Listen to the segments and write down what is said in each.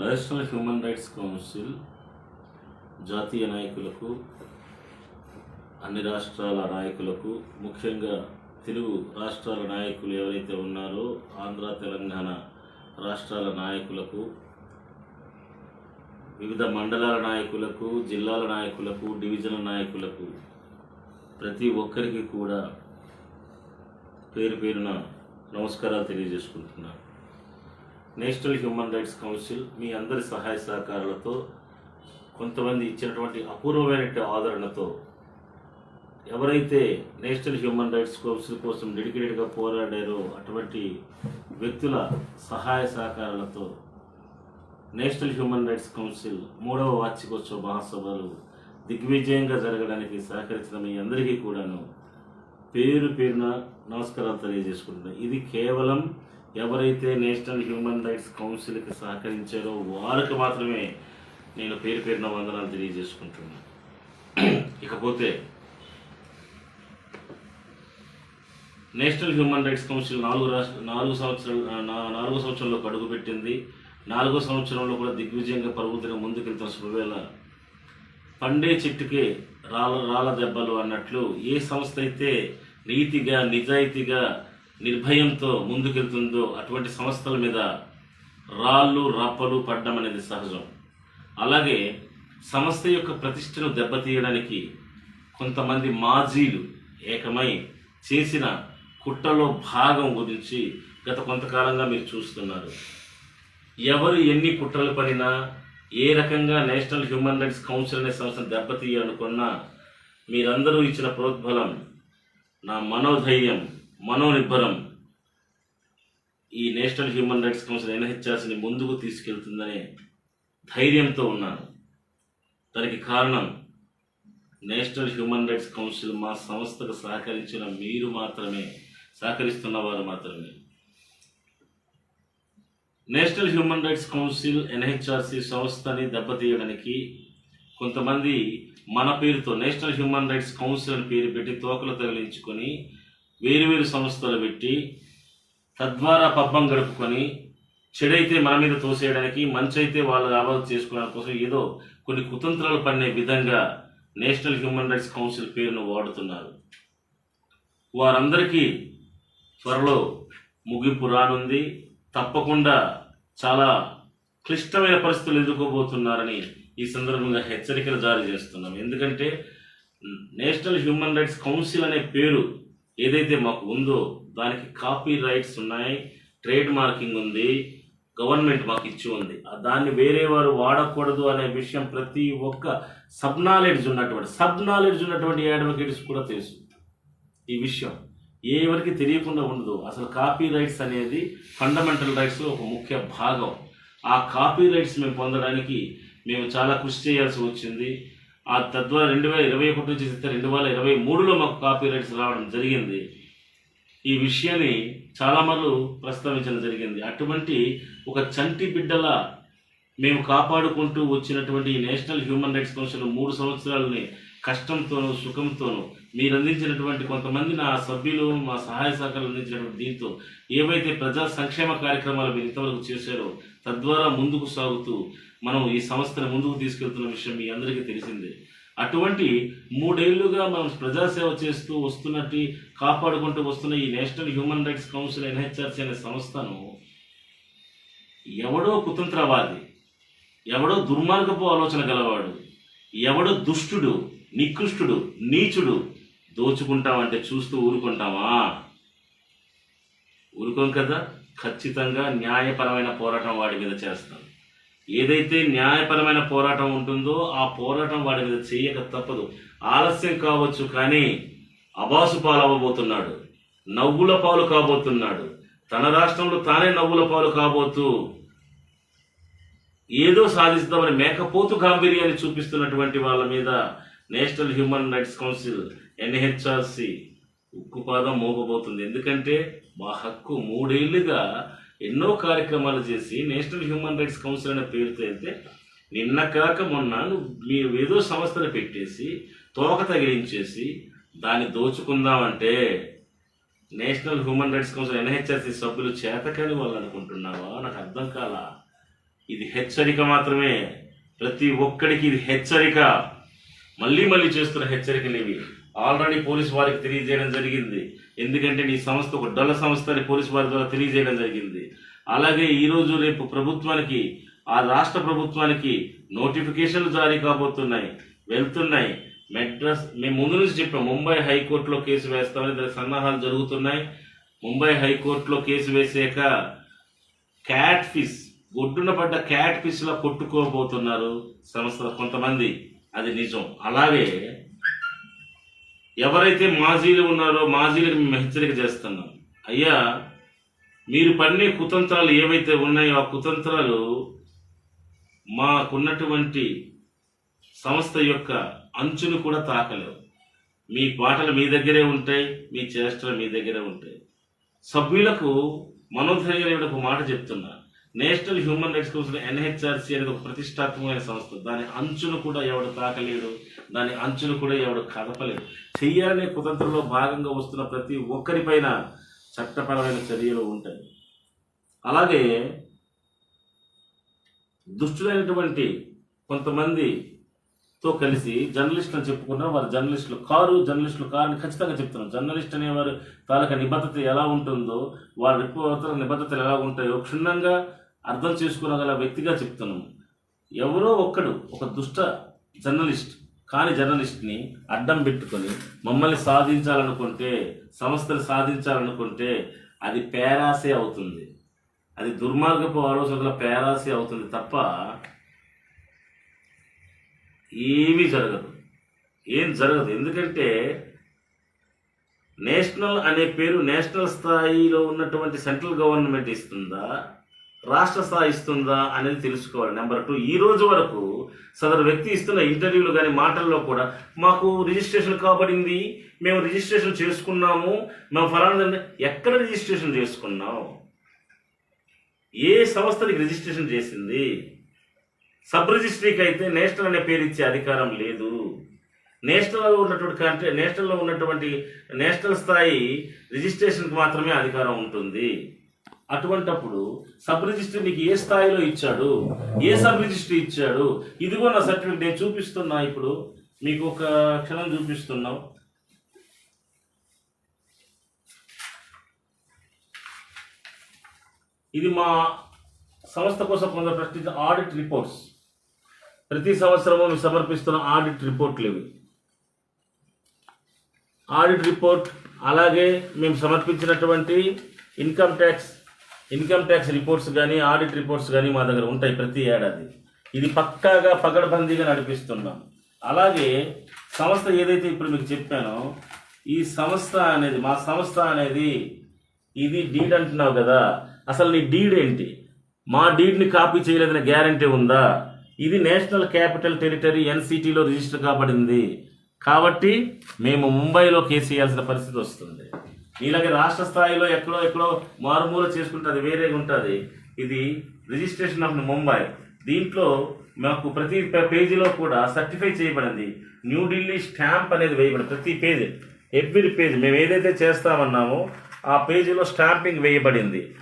National human rights council జాతీయ నాయకులకు అన్ని రాష్ట్రాల నాయకులకు ముఖ్యంగా తెలుగు రాష్ట్రాల నాయకులు ఎవరైతే ఉన్నారో ఆంధ్ర తెలంగాణ రాష్ట్రాల నాయకులకు వివిధ మండలాల నాయకులకు జిల్లాల నాయకులకు డివిజనల్ నాయకులకు ప్రతి ఒక్కరికి కూడా పేరు పేరున నమస్కారాలు తెలియజేసుకుంటున్నాను. నేషనల్ హ్యూమన్ రైట్స్ కౌన్సిల్ మీ అందరి సహాయ సహకారాలతో కొంతమంది ఇచ్చినటువంటి అపూర్వమైన ఆదరణతో ఎవరైతే నేషనల్ హ్యూమన్ రైట్స్ కౌన్సిల్ కోసం డెడికేటెడ్గా పోరాడారో అటువంటి వ్యక్తుల సహాయ సహకారాలతో నేషనల్ హ్యూమన్ రైట్స్ కౌన్సిల్ మూడవ వార్షికోత్సవ మహాసభలు దిగ్విజయంగా జరగడానికి సహకరించిన మీ అందరికీ కూడాను పేరు పేరున నమస్కారాలు తెలియజేసుకుంటున్నాను ఇది కేవలం ఎవరైతే నేషనల్ హ్యూమన్ రైట్స్ కౌన్సిల్కి సహకరించారో వారికి మాత్రమే నేను పేరు పేరున వందనాలు తెలియజేసుకుంటున్నాను. ఇకపోతే నేషనల్ హ్యూమన్ రైట్స్ కౌన్సిల్ నాలుగు రాష్ట్ర నాలుగు సంవత్సరాలు నాలుగు నాలుగో సంవత్సరంలో అడుగు పెట్టింది నాలుగో సంవత్సరంలో కూడా దిగ్విజయంగా పరుగుతున్న ముందుకెళ్తున్న శుభవేళ పండే చెట్టుకే రాళ్ళ రాళ్ళ దెబ్బలు అన్నట్లు ఏ సంస్థ అయితే నీతిగా నిజాయితీగా నిర్భయంతో ముందుకెళ్తుందో అటువంటి సంస్థల మీద రాళ్ళు రప్పలు పడ్డం అనేది సహజం. అలాగే సంస్థ యొక్క ప్రతిష్టను దెబ్బతీయడానికి కొంతమంది మాజీలు ఏకమై చేసిన కుట్రలో భాగం గురించి గత కొంతకాలంగా మీరు చూస్తున్నారు. ఎవరు ఎన్ని కుట్రలు పడినా ఏ రకంగా నేషనల్ హ్యూమన్ రైట్స్ కౌన్సిల్ అనే సంస్థను దెబ్బతీయాలనుకున్నా మీరందరూ ఇచ్చిన ప్రోద్బలం నా మనోధైర్యం మనోనిబ్బరం. ఈ నేషనల్ హ్యూమన్ రైట్స్ కౌన్సిల్ ఎన్హెచ్ఆర్సీని ముందుకు తీసుకెళ్తుందనే ధైర్యంతో ఉన్నాను దానికి కారణం నేషనల్ హ్యూమన్ రైట్స్ కౌన్సిల్ మా సంస్థకు సహకరించిన మీరు మాత్రమే సహకరిస్తున్న వారు మాత్రమే. National human rights council NHRC సంస్థని దెబ్బతీయడానికి కొంతమంది మన పేరుతో నేషనల్ హ్యూమన్ రైట్స్ కౌన్సిల్ అని పేరు పెట్టి తోకలు తగిలించుకొని వేరు వేరు సంస్థలు పెట్టి తద్వారా పబ్బం గడుపుకొని చెడైతే మన మీద తోసేయడానికి మంచి అయితే వాళ్ళు లాభాలు చేసుకోవడం కోసం ఏదో కొన్ని కుతంత్రాలు పన్నే విధంగా నేషనల్ హ్యూమన్ రైట్స్ కౌన్సిల్ పేరును వాడుతున్నారు. వారందరికీ త్వరలో ముగింపు రానుంది. తప్పకుండా చాలా క్లిష్టమైన పరిస్థితులు ఎదుర్కోబోతున్నారని ఈ సందర్భంగా హెచ్చరికలు జారీ చేస్తున్నాం. ఎందుకంటే నేషనల్ హ్యూమన్ రైట్స్ కౌన్సిల్ అనే పేరు ఏదైతే మాకు ఉందో దానికి కాపీ రైట్స్ ఉన్నాయి ట్రేడ్ మార్కింగ్ ఉంది గవర్నమెంట్ మాకు ఇచ్చి ఉంది. ఆ దాన్ని వేరే వారు వాడకూడదు అనే విషయం ప్రతి ఒక్క సబ్ నాలెడ్జ్ ఉన్నటువంటి సబ్ నాలెడ్జ్ ఉన్నటువంటి అడ్వకేట్స్ కూడా తెలుసు. ఈ విషయం ఏ ఎవరికి తెలియకుండా ఉండదు. అసలు కాపీ రైట్స్ అనేది ఫండమెంటల్ రైట్స్ ఒక ముఖ్య భాగం. ఆ కాపీ రైట్స్ మేము పొందడానికి మేము చాలా కృషి చేయాల్సి వచ్చింది. ఆ తద్వారా రెండు వేల ఇరవై ఒకటి నుంచి చేస్తే రెండు వేల ఇరవై మూడులో మాకు కాపీ రైట్స్ రావడం జరిగింది. ఈ విషయాన్ని చాలా ప్రస్తావించడం జరిగింది. అటువంటి ఒక చంటి బిడ్డల మేము కాపాడుకుంటూ వచ్చినటువంటి ఈ నేషనల్ హ్యూమన్ రైట్స్ కౌన్సిల్ మూడు సంవత్సరాలని కష్టంతోనూ సుఖంతోనూ మీరు అందించినటువంటి కొంతమంది నా సభ్యులు మా సహాయ సహకారాలు అందించినటువంటి దీంతో ఏవైతే ప్రజా సంక్షేమ కార్యక్రమాలు మీరు ఇంతవరకు చేశారో తద్వారా ముందుకు సాగుతూ మనం ఈ సంస్థను ముందుకు తీసుకెళ్తున్న విషయం మీ అందరికీ తెలిసిందే. అటువంటి మూడేళ్ళుగా మనం ప్రజాసేవ చేస్తూ వస్తున్నట్టు కాపాడుకుంటూ వస్తున్న ఈ national human rights council NHRC అనే సంస్థను ఎవడో కుతంత్రవాది ఎవడో దుర్మార్గపు ఆలోచన గలవాడు ఎవడో దుష్టుడు నికృష్టుడు నీచుడు దోచుకుంటామంటే చూస్తూ ఊరుకుంటామా? ఊరుకోం కదా? ఖచ్చితంగా న్యాయపరమైన పోరాటం వాడి మీద చేస్తాం. ఏదైతే న్యాయపరమైన పోరాటం ఉంటుందో ఆ పోరాటం వాడి మీద చేయక తప్పదు. ఆలస్యం కావచ్చు కానీ అబాసు పాలవ్వబోతున్నాడు. నవ్వుల పాలు కాబోతున్నాడు. తన రాష్ట్రంలో తానే నవ్వుల పాలు కాబోతూ ఏదో సాధిస్తామని మేకపోతు గాంభీర్యాన్ని చూపిస్తున్నటువంటి వాళ్ళ మీద national human rights council NHRC ఉక్కుపాదం మోగబోతుంది. ఎందుకంటే మా హక్కు మూడేళ్ళుగా ఎన్నో కార్యక్రమాలు చేసి నేషనల్ హ్యూమన్ రైట్స్ కౌన్సిల్ అనే పేరుతో అయితే నిన్న కాక మొన్న మీరు ఏదో సంస్థలు పెట్టేసి తోక తగిలించేసి దాన్ని దోచుకుందామంటే national human rights council NHRC సభ్యులు చేతకాని వాళ్ళు అనుకుంటున్నావా? నాకు అర్థం కాలా. ఇది హెచ్చరిక మాత్రమే. ప్రతి ఒక్కడికి ఇది హెచ్చరిక. మళ్ళీ మళ్ళీ చేస్తున్న హెచ్చరికలు ఇవి. ఆల్రెడీ పోలీస్ వారికి తెలియజేయడం జరిగింది. ఎందుకంటే నీ సంస్థ ఒక డొల్ల సంస్థ అని పోలీసు వారి ద్వారా తెలియజేయడం జరిగింది. అలాగే ఈరోజు రేపు ప్రభుత్వానికి ఆ రాష్ట్ర ప్రభుత్వానికి నోటిఫికేషన్లు జారీ కాబోతున్నాయి వెళ్తున్నాయి. మెడ్రాస్ మేము ముందు నుంచి చెప్పాం ముంబై హైకోర్టులో కేసు వేస్తామని దాని సన్నాహాలు జరుగుతున్నాయి. ముంబై హైకోర్టులో కేసు వేసాక క్యాట్ ఫిష్ ఒడ్డున పడ్డ క్యాట్ ఫిష్లా కొట్టుకోబోతున్నారు సంస్థ కొంతమంది. అది నిజం. అలాగే ఎవరైతే మాజీలు ఉన్నారో మాజీలకు మేము హెచ్చరిక చేస్తున్నాం. అయ్యా మీరు పన్నే కుతంత్రాలు ఏవైతే ఉన్నాయో ఆ కుతంత్రాలు మాకున్నటువంటి సంస్థ యొక్క అంచును కూడా తాకలేవు. మీ పాటలు మీ దగ్గరే ఉంటాయి మీ చేష్టలు మీ దగ్గరే ఉంటాయి. సభ్యులకు మనోధైర్యం ఒక మాట చెప్తున్నా. National human rights council NHRC అనేది ఒక ప్రతిష్టాత్మకమైన సంస్థ. దాని అంచును కూడా ఎవడు తాకలేడు దాని అంచును కూడా ఎవడు కదపలేడు. చెయ్యాలనే కుతంత్రంలో భాగంగా వస్తున్న ప్రతి ఒక్కరిపైన చట్టపరమైన చర్యలు ఉంటాయి. అలాగే దుష్టులైనటువంటి కొంతమందితో కలిసి జర్నలిస్టులు చెప్పుకున్నా. వారు జర్నలిస్టులు కారు జర్నలిస్టులు కారు అని ఖచ్చితంగా చెప్తున్నారు జర్నలిస్ట్ అనేవారు తాలూకా నిబద్ధత ఎలా ఉంటుందో వారి రిపోర్టర్ల నిబద్ధతలు ఎలా ఉంటాయో క్షుణ్ణంగా అర్థం చేసుకోగల వ్యక్తిగా చెప్తున్నాము ఎవరో ఒక్కడు ఒక దుష్ట జర్నలిస్ట్ కాని జర్నలిస్ట్ని అడ్డం పెట్టుకొని మమ్మల్ని సాధించాలనుకుంటే సంస్థలు సాధించాలనుకుంటే అది పేరాసే అవుతుంది. అది దుర్మార్గపు ఆలోచనల పేరాసే అవుతుంది తప్ప ఏమీ జరగదు. ఏం జరగదు. ఎందుకంటే నేషనల్ అనే పేరు నేషనల్ స్థాయిలో ఉన్నటువంటి సెంట్రల్ గవర్నమెంట్ ఇస్తుందా? రాష్ట్ర స్థాయి ఇస్తుందా అనేది తెలుసుకోవాలి. నెంబర్ టూ ఈ రోజు వరకు సదరు వ్యక్తి ఇస్తున్న ఇంటర్వ్యూలు కానీ మాటల్లో కూడా మాకు రిజిస్ట్రేషన్ కాబడింది మేము రిజిస్ట్రేషన్ చేసుకున్నాము మేము ఫలానా ఎక్కడ రిజిస్ట్రేషన్ చేసుకున్నాం ఏ సంస్థకి రిజిస్ట్రేషన్ చేసింది? సబ్ రిజిస్ట్రీకి అయితే నేషనల్ అనే పేరు ఇచ్చే అధికారం లేదు. నేషనల్లో ఉన్నటువంటి కంట్రీ నేషనల్లో ఉన్నటువంటి నేషనల్ స్థాయి రిజిస్ట్రేషన్కి మాత్రమే అధికారం ఉంటుంది. అటువంటప్పుడు సబ్ రిజిస్ట్రీ నీకు ఏ స్థాయిలో ఇచ్చాడు? ఏ సబ్ రిజిస్ట్రీ ఇచ్చాడు? ఇదిగో నా సర్టిఫికేట్ నేను చూపిస్తున్నా ఇప్పుడు. మీకు ఒక క్షణం చూపిస్తున్నాం. ఇది మా సంస్థ కోసం కొంత ప్రశ్నించిన ఆడిట్ రిపోర్ట్స్. ప్రతి సంవత్సరము మేము సమర్పిస్తున్న ఆడిట్ రిపోర్ట్లు ఇవి. ఆడిట్ రిపోర్ట్ అలాగే మేము సమర్పించినటువంటి income tax income tax reports కానీ ఆడిట్ రిపోర్ట్స్ కానీ మా దగ్గర ఉంటాయి ప్రతి ఏడాది. ఇది పక్కాగా పగడబందీగా నడిపిస్తున్నాం. అలాగే సంస్థ ఏదైతే ఇప్పుడు మీకు చెప్పానో ఈ సంస్థ అనేది మా సంస్థ అనేది ఇది డీడ్ అంటున్నావు కదా అసలు నీ డీడ్ ఏంటి? మా డీడ్ని కాపీ చేయలేదని గ్యారంటీ ఉందా? ఇది నేషనల్ క్యాపిటల్ టెరిటరీ ఎన్సిటీలో రిజిస్టర్ కాబడింది. కాబట్టి మేము ముంబైలో కేసు చేయాల్సిన పరిస్థితి వస్తుంది. ఇలాగే రాష్ట్ర స్థాయిలో ఎక్కడో ఎక్కడో మారుమూల చేసుకుంటుంది వేరే వేరేగా ఉంటుంది. ఇది రిజిస్ట్రేషన్ ఆఫ్ ముంబై. దీంట్లో మాకు ప్రతి పేజీలో కూడా సర్టిఫై చేయబడింది. న్యూఢిల్లీ స్టాంప్ అనేది వేయబడింది ప్రతి పేజీ. Every page. మేము ఏదైతే చేస్తామన్నామో ఆ పేజీలో స్టాంపింగ్ వేయబడింది.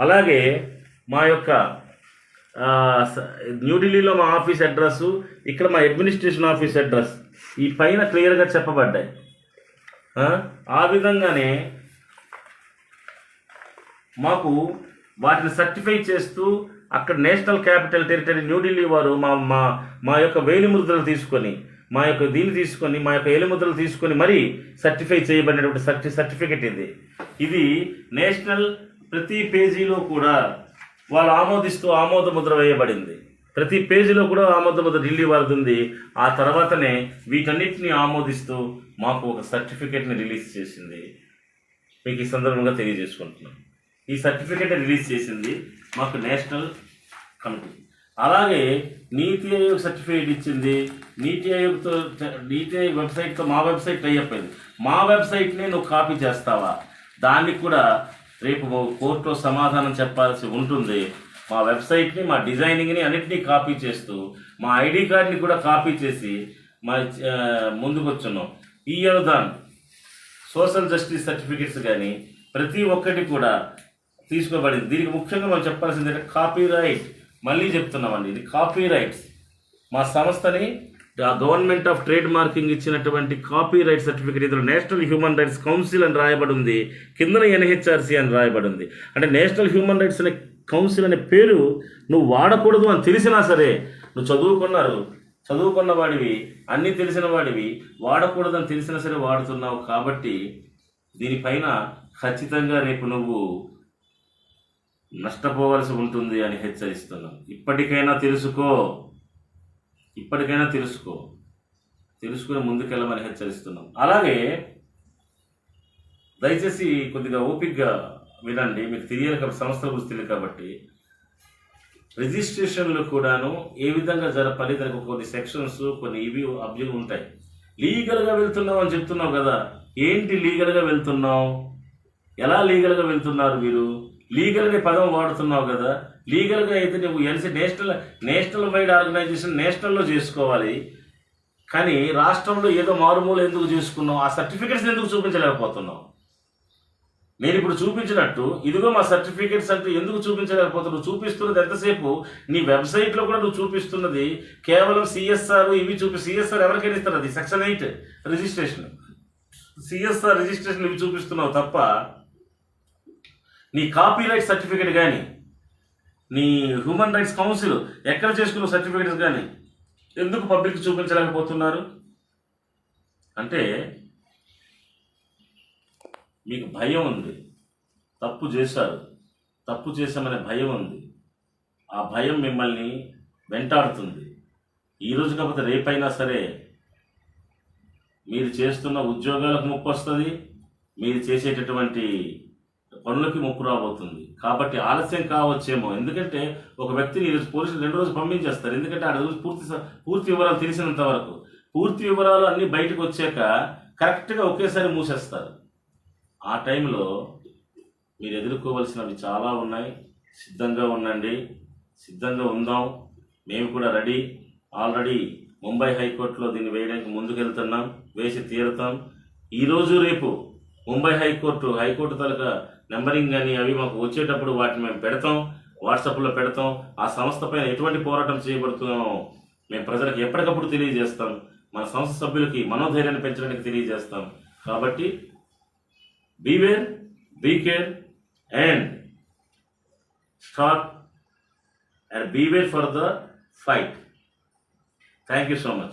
అలాగే మా యొక్క స- న్యూఢిల్లీలో మా ఆఫీస్ అడ్రస్ ఇక్కడ మా అడ్మినిస్ట్రేషన్ ఆఫీస్ అడ్రస్. ఈ పైన క్లియర్గా చెప్పబడ్డాయి. ఆ, విధంగానే మాకు వాటిని సర్టిఫై చేస్తూ అక్కడ నేషనల్ క్యాపిటల్ టెరిటరీ న్యూఢిల్లీ వారు మా మా మా యొక్క వేలిముద్రలు తీసుకొని మా యొక్క దీన్ని తీసుకొని మా యొక్క ఏలిముద్రలు తీసుకొని మరీ సర్టిఫై చేయబడినటువంటి సర్టి సర్టిఫికెట్ ఇది. ఇది నేషనల్ ప్రతి పేజీలో కూడా వాళ్ళు ఆమోదిస్తూ ఆమోద ముద్ర వేయబడింది. ప్రతి పేజీలో కూడా ఆమోద ముద్ర ఢిల్లీ వారిది ఉంది. ఆ తర్వాతనే వీటన్నిటిని ఆమోదిస్తూ మాకు ఒక సర్టిఫికేట్ని రిలీజ్ చేసింది. మీకు ఈ సందర్భంగా తెలియజేసుకుంటున్నాం ఈ సర్టిఫికేట్ రిలీజ్ చేసింది మాకు నేషనల్ కమిటీ. అలాగే నీతి ఆయోగ్ సర్టిఫికేట్ ఇచ్చింది. నీతి ఆయోగ్తో నీతి ఆయోగ్ వెబ్సైట్తో మా వెబ్సైట్ టై అయిపోయింది మా వెబ్సైట్నే నువ్వు కాపీ చేస్తావా? దానికి కూడా రేపు కోర్టులో సమాధానం చెప్పాల్సి ఉంటుంది. మా వెబ్సైట్ని మా డిజైనింగ్ని అన్నిటినీ కాపీ చేస్తూ మా ఐడి కార్డ్ని కూడా కాపీ చేసి మా ముందుకు వచ్చున్నాం ఈ అనుదాన్ సోషల్ జస్టిస్ సర్టిఫికెట్స్ కానీ ప్రతి ఒక్కటి కూడా తీసుకోబడింది. దీనికి ముఖ్యంగా మనం చెప్పాల్సింది అంటే కాపీ రైట్ మళ్ళీ చెప్తున్నామండి ఇది కాపీ రైట్స్ మా సంస్థని గవర్నమెంట్ ఆఫ్ ట్రేడ్ మార్కింగ్ ఇచ్చినటువంటి కాపీ రైట్ సర్టిఫికేట్ ఇందులో నేషనల్ హ్యూమన్ రైట్స్ కౌన్సిల్ అని రాయబడి ఉంది. కిందన ఎన్హెచ్ఆర్సీ అని రాయబడి ఉంది. అంటే నేషనల్ హ్యూమన్ రైట్స్ అనే కౌన్సిల్ అనే పేరు నువ్వు వాడకూడదు అని తెలిసినా సరే నువ్వు చదువుకున్నారు చదువుకున్న వాడివి అన్నీ తెలిసిన వాడివి వాడకూడదని తెలిసినా సరే వాడుతున్నావు కాబట్టి దీనిపైన ఖచ్చితంగా రేపు నువ్వు నష్టపోవలసి ఉంటుంది అని హెచ్చరిస్తున్నాం ఇప్పటికైనా తెలుసుకో ఇప్పటికైనా తెలుసుకో తెలుసుకుని ముందుకెళ్ళమని హెచ్చరిస్తున్నాం. అలాగే దయచేసి కొద్దిగా ఓపిక్గా వినండి మీకు తెలియాలి కాబట్టి సంస్థల గురించి తెలియదు కాబట్టి. రిజిస్ట్రేషన్లు కూడాను ఏ విధంగా జరపాలి దానికి కొన్ని సెక్షన్స్ కొన్ని ఇవి అబ్జెక్ట్ ఉంటాయి. లీగల్గా వెళ్తున్నావు అని చెప్తున్నావు కదా. ఏంటి లీగల్గా వెళ్తున్నావు? ఎలా లీగల్గా వెళ్తున్నారు మీరు లీగల్ అనే పదం వాడుతున్నావు కదా. లీగల్గా అయితే నువ్వు NC national national wide organisation నేషనల్లో చేసుకోవాలి. కానీ రాష్ట్రంలో ఏదో మారుమూలు ఎందుకు చేసుకున్నావు? ఆ సర్టిఫికెట్స్ ఎందుకు చూపించలేకపోతున్నావు? నేను ఇప్పుడు చూపించినట్టు ఇదిగో మా సర్టిఫికేట్స్ అంటూ ఎందుకు చూపించలేకపోతున్నావు? చూపిస్తున్నది ఎంతసేపు? నీ వెబ్సైట్లో కూడా నువ్వు చూపిస్తున్నది కేవలం సిఎస్ఆర్ ఇవి చూపి సిఎస్ఆర్ ఎవరికైనా ఇస్తారు అది section eight registration. CSR registration ఇవి చూపిస్తున్నావు తప్ప నీ కాపీరైట్ సర్టిఫికేట్ కానీ నీ హ్యూమన్ రైట్స్ కౌన్సిల్ ఎక్కడ చేసుకున్న సర్టిఫికేట్స్ కానీ ఎందుకు పబ్లిక్ చూపించలేకపోతున్నారు? అంటే మీకు భయం ఉంది. తప్పు చేశారు. తప్పు చేశామనే భయం ఉంది. ఆ భయం మిమ్మల్ని వెంటాడుతుంది. ఈరోజు కాకపోతే రేపైనా సరే మీరు చేస్తున్న ఉద్యోగాలకు ముప్పు వస్తుంది. మీరు చేసేటటువంటి పనులకి ముప్పు రాబోతుంది. కాబట్టి ఆలస్యం కావచ్చేమో. ఎందుకంటే ఒక వ్యక్తిని ఈరోజు పోలీసులు రెండు రోజులు పంపించేస్తారు. ఎందుకంటే ఆ రోజు పూర్తి పూర్తి వివరాలు తెలిసినంత వరకు. పూర్తి వివరాలు అన్నీ బయటకు వచ్చాక కరెక్ట్గా ఒకేసారి మూసేస్తారు. ఆ టైంలో మీరు ఎదుర్కోవలసినవి చాలా ఉన్నాయి. సిద్ధంగా ఉండండి. సిద్ధంగా ఉందాం. మేము కూడా రెడీ. ఆల్రెడీ ముంబై హైకోర్టులో దీన్ని వేయడానికి ముందుకెళ్తున్నాం. వేసి తీరుతాం. ఈరోజు రేపు Mumbai high court high court taluka numbering కానీ అవి మాకు వచ్చేటప్పుడు వాటిని మేము పెడతాం. వాట్సాప్లో పెడతాం. ఆ సంస్థ పైన ఎటువంటి పోరాటం చేయబడుతున్నామో మేము ప్రజలకు ఎప్పటికప్పుడు తెలియజేస్తాం. మన సంస్థ సభ్యులకి మనోధైర్యాన్ని పెంచడానికి తెలియజేస్తాం. కాబట్టి beware, be care, and start and beware for the fight. Thank you so much.